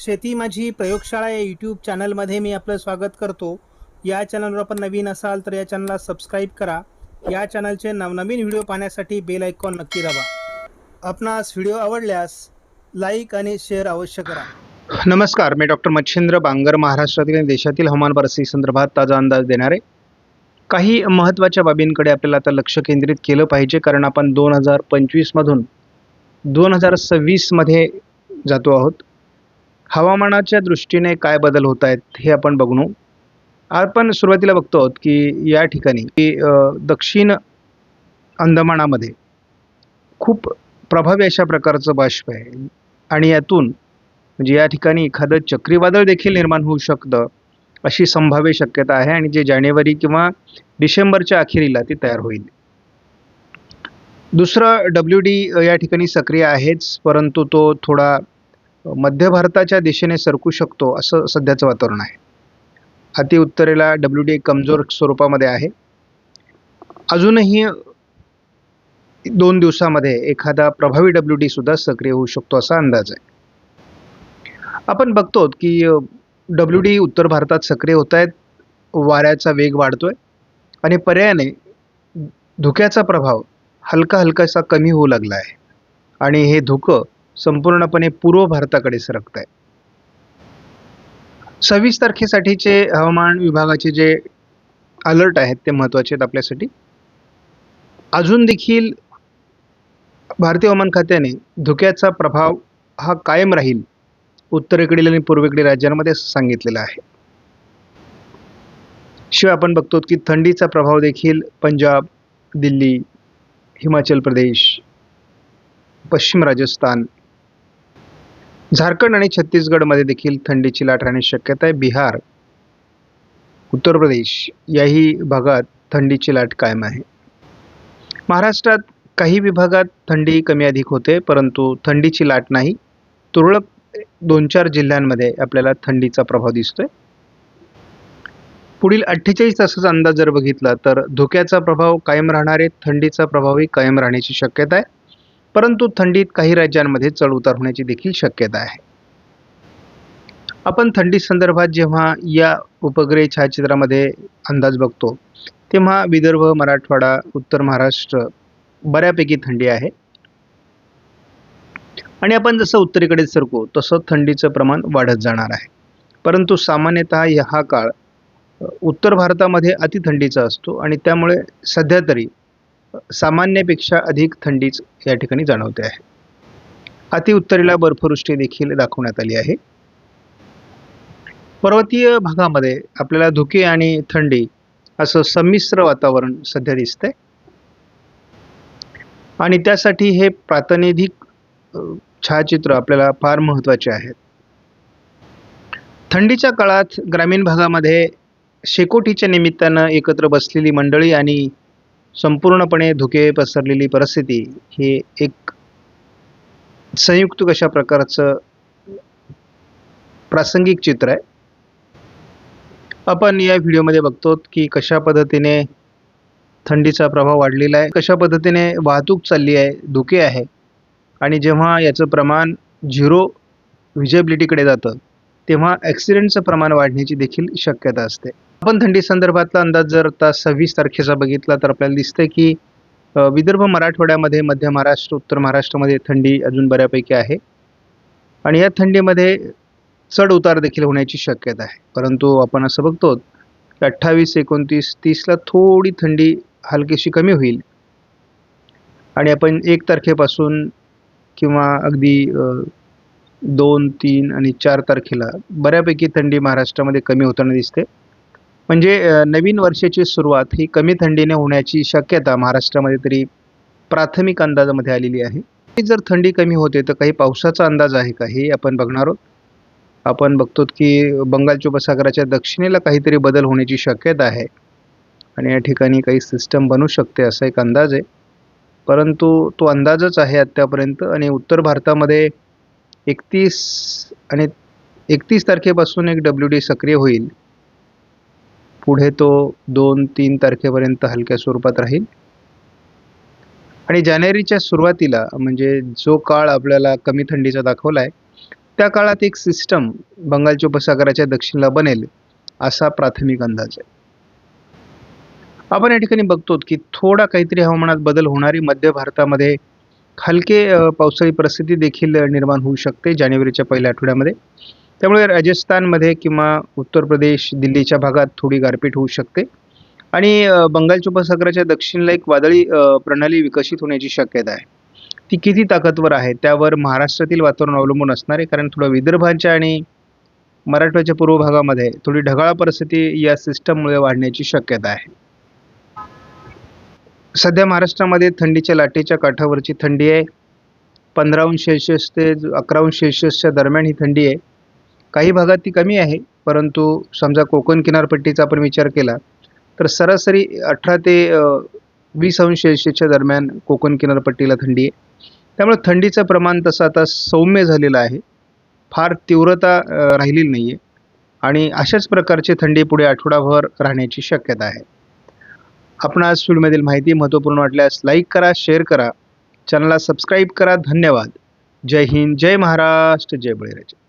शेती माझी प्रयोगशाळा या यूट्यूब चॅनलमध्ये मी आपलं स्वागत करतो. या चॅनलवर आपण नवीन असाल तर या चॅनलला सबस्क्राईब करा. या चॅनलचे नवनवीन व्हिडिओ पाहण्यासाठी बेल आयकॉन नक्की दाबा. आपणास व्हिडिओ आवडल्यास लाईक आणि शेअर अवश्य करा. नमस्कार मी डॉक्टर मच्छिंद्र बांगर महाराष्ट्रातील आणि देशातील हवामान परिस्थितीसंदर्भात ताजा अंदाज देणार. आहे काही महत्त्वाच्या बाबींकडे आपल्याला आता लक्ष केंद्रित केलं पाहिजे कारण आपण दोन हजार पंचवीसमधून दोन हजार सव्वीसमध्ये जातो आहोत. हवामानाच्या दृष्टीने काय बदल होत आहेत हे आपण बघणू. आपण सुरुवातीला बघतो आहोत की या ठिकाणी की दक्षिण अंदमानामध्ये खूप प्रभावी अशा प्रकारचं बाष्प आहे. आणि यातून म्हणजे या ठिकाणी एखादं चक्रीवादळ देखील निर्माण होऊ शकतं अशी संभाव्य शक्यता आहे आणि जे जानेवारी किंवा डिसेंबरच्या अखेरीला ती तयार होईल. दुसरं डब्ल्यू डी या ठिकाणी सक्रिय आहेच परंतु तो थोडा मध्य भारताच्या दिशेने सरकू शकतो असं सध्याचं वातावरण आहे. अति उत्तरेला डब्ल्यू डी कमजोर स्वरूपामध्ये आहे. अजूनही दोन दिवसामध्ये एखादा प्रभावी डब्ल्यू डी सुद्धा सक्रिय होऊ शकतो असा अंदाज आहे. आपण बघतो की डब्ल्यू डी उत्तर भारतात सक्रिय होत आहेत वाऱ्याचा वेग वाढतोय आणि पर्यायाने धुक्याचा प्रभाव हलका हलकासा कमी होऊ लागला आहे. आणि हे धुकं संपूर्णपणे पूर्व भारताकडे सरकत आहे सव्वीस तारखेसाठीचे हवामान विभागाचे जे अलर्ट आहेत ते महत्त्वाचे आहेत आपल्यासाठी. अजून देखील भारतीय हवामान खात्याने धुक्याचा प्रभाव हा कायम राहील उत्तरेकडील आणि पूर्वेकडील राज्यांमध्ये असं सांगितलेलं आहे. शिवाय आपण बघतो की थंडीचा प्रभाव देखील पंजाब दिल्ली हिमाचल प्रदेश पश्चिम राजस्थान झारखंड आणि छत्तीसगडमध्ये देखील थंडीची लाट राहण्याची शक्यता आहे. बिहार उत्तर प्रदेश याही भागात थंडीची लाट कायम आहे. महाराष्ट्रात काही विभागात थंडी कमी अधिक होते परंतु थंडीची लाट नाही. तुरळक दोन चार जिल्ह्यांमध्ये आपल्याला थंडीचा प्रभाव दिसतोय. पुढील अठ्ठेचाळीस तासाचा अंदाज जर बघितला तर धुक्याचा प्रभाव कायम राहणार आहे थंडीचा प्रभावही कायम राहण्याची शक्यता आहे. परंतु थंडीत काही राज्यांमध्ये चढ उतार होण्याची देखील शक्यता आहे. आपण थंडी संदर्भात जेव्हा या उपग्रह छायाचित्रामध्ये अंदाज बघतो तेव्हा विदर्भ मराठवाडा उत्तर महाराष्ट्र बऱ्यापैकी थंडी आहे. आणि आपण जसं उत्तरेकडे सरकू तसं थंडीचं प्रमाण वाढत जाणार आहे. परंतु सामान्यतः हा काळ उत्तर भारतामध्ये अतिथंडीचा असतो आणि त्यामुळे सध्या तरी सामान्यपेक्षा अधिक थंडीच या ठिकाणी जाणवते आहे. अति उत्तरेला बर्फवृष्टी देखील दाखवण्यात आली आहे. पर्वतीय भागामध्ये आपल्याला धुके आणि थंडी असं संमिश्र वातावरण सध्या दिसतंय. आणि त्यासाठी हे प्रातिनिधिक छायाचित्र आपल्याला फार महत्त्वाचे आहेत. थंडीच्या काळात ग्रामीण भागामध्ये शेकोटीच्या निमित्तानं एकत्र बसलेली मंडळी आणि संपूर्णपणे धुके पसरलेली परिस्थिती हे एक संयुक्त कशा प्रकारचं प्रासंगिक चित्र आहे. आपण या व्हिडिओमध्ये बघतो की कशा पद्धतीने थंडीचा प्रभाव वाढलेला आहे कशा पद्धतीने वाहतूक चालली आहे धुके आहे. आणि जेव्हा याचं प्रमाण झिरो विजेबिलिटीकडे जातं तेव्हा ॲक्सिडेंटचं प्रमाण वाढण्याची देखील शक्यता असते. आपण थंडी संदर्भातला अंदाज जर आता सव्वीस तारखेचा बघितला तर आपल्याला दिसतंय की विदर्भ मराठवाड्यामध्ये मध्य महाराष्ट्र उत्तर महाराष्ट्रामध्ये थंडी अजून बऱ्यापैकी आहे. आणि या थंडीमध्ये चढ उतार देखील होण्याची शक्यता आहे. परंतु आपण असं बघतो की अठ्ठावीस एकोणतीस तीसला थोडी थंडी हलकीशी कमी होईल. आणि आपण एक तारखेपासून किंवा अगदी दोन तीन आणि चार तारखेला बऱ्यापैकी थंडी महाराष्ट्रामध्ये कमी होताना दिसते. म्हणजे नवीन वर्षाची सुरुवात ही कमी थंडीने होण्याची शक्यता महाराष्ट्रामध्ये तरी प्राथमिक अंदाजामध्ये आलेली आहे. जर थंडी कमी होते तर काही पावसाचा अंदाज आहे का? हे आपण बघणार आहोत. आपण बघतो की बंगालच्या उपसागराच्या दक्षिणेला काहीतरी बदल होण्याची शक्यता आहे. आणि या ठिकाणी काही सिस्टम बनू शकते असा एक अंदाज आहे. परंतु तो अंदाजच आहे आत्तापर्यंत आणि उत्तर भारतामध्ये एकतीस आणि एकतीस तारखेपासून एक डब्ल्यू डी सक्रिय होईल. पुढे तो दोन तीन तारखेपर्यंत हलक्या स्वरूपात राहील. आणि जानेवारीच्या सुरुवातीला म्हणजे जो काळ आपल्याला कमी थंडीचा दाखवला आहे त्या काळात एक सिस्टम बंगालच्या उपसागराच्या दक्षिणेला बनेल असा प्राथमिक अंदाज आहे. आपण या ठिकाणी बघतो की थोडा काहीतरी हवामानात बदल होणारी मध्य भारतामध्ये हलके पावसाळी परिस्थिती देखील निर्माण होऊ शकते जानेवारीच्या पहिल्या आठवड्यामध्ये. त्यामुळे राजस्थानमध्ये किंवा उत्तर प्रदेश दिल्लीच्या भागात थोडी गारपीट होऊ शकते. आणि बंगालच्या उपसागराच्या दक्षिणला एक वादळी प्रणाली विकसित होण्याची शक्यता आहे. ती किती ताकदवर आहे त्यावर महाराष्ट्रातील वातावरण अवलंबून असणार आहे कारण थोडं विदर्भाच्या आणि मराठवाड्याच्या पूर्व भागामध्ये थोडी ढगाळ परिस्थिती या सिस्टममुळे वाढण्याची शक्यता आहे. सध्या महाराष्ट्रामध्ये थंडीच्या लाटेच्या काठावरची थंडी आहे. पंधरा अंश सेल्सिअस ते अकरा अंश सेल्सिअसच्या दरम्यान ही थंडी आहे. काही भागात ती कमी आहे परंतु समजा कोकण किनारपट्टीचा आपण विचार केला तर सरासरी अठरा ते वीस अंश सेल्सिअसच्या दरम्यान कोकण किनारपट्टीला थंडी आहे. त्यामुळे थंडीचं प्रमाण तसं आता सौम्य झालेलं आहे. फार तीव्रता राहिलेली नाही आहे आणि अशाच प्रकारची थंडी पुढे आठवडाभर राहण्याची शक्यता आहे. आपण आज फील्डमधील माहिती महत्त्वपूर्ण वाटल्यास लाईक करा शेअर करा. चॅनलला सबस्क्राईब करा. धन्यवाद. जय हिंद जय महाराष्ट्र जय बळीराजा.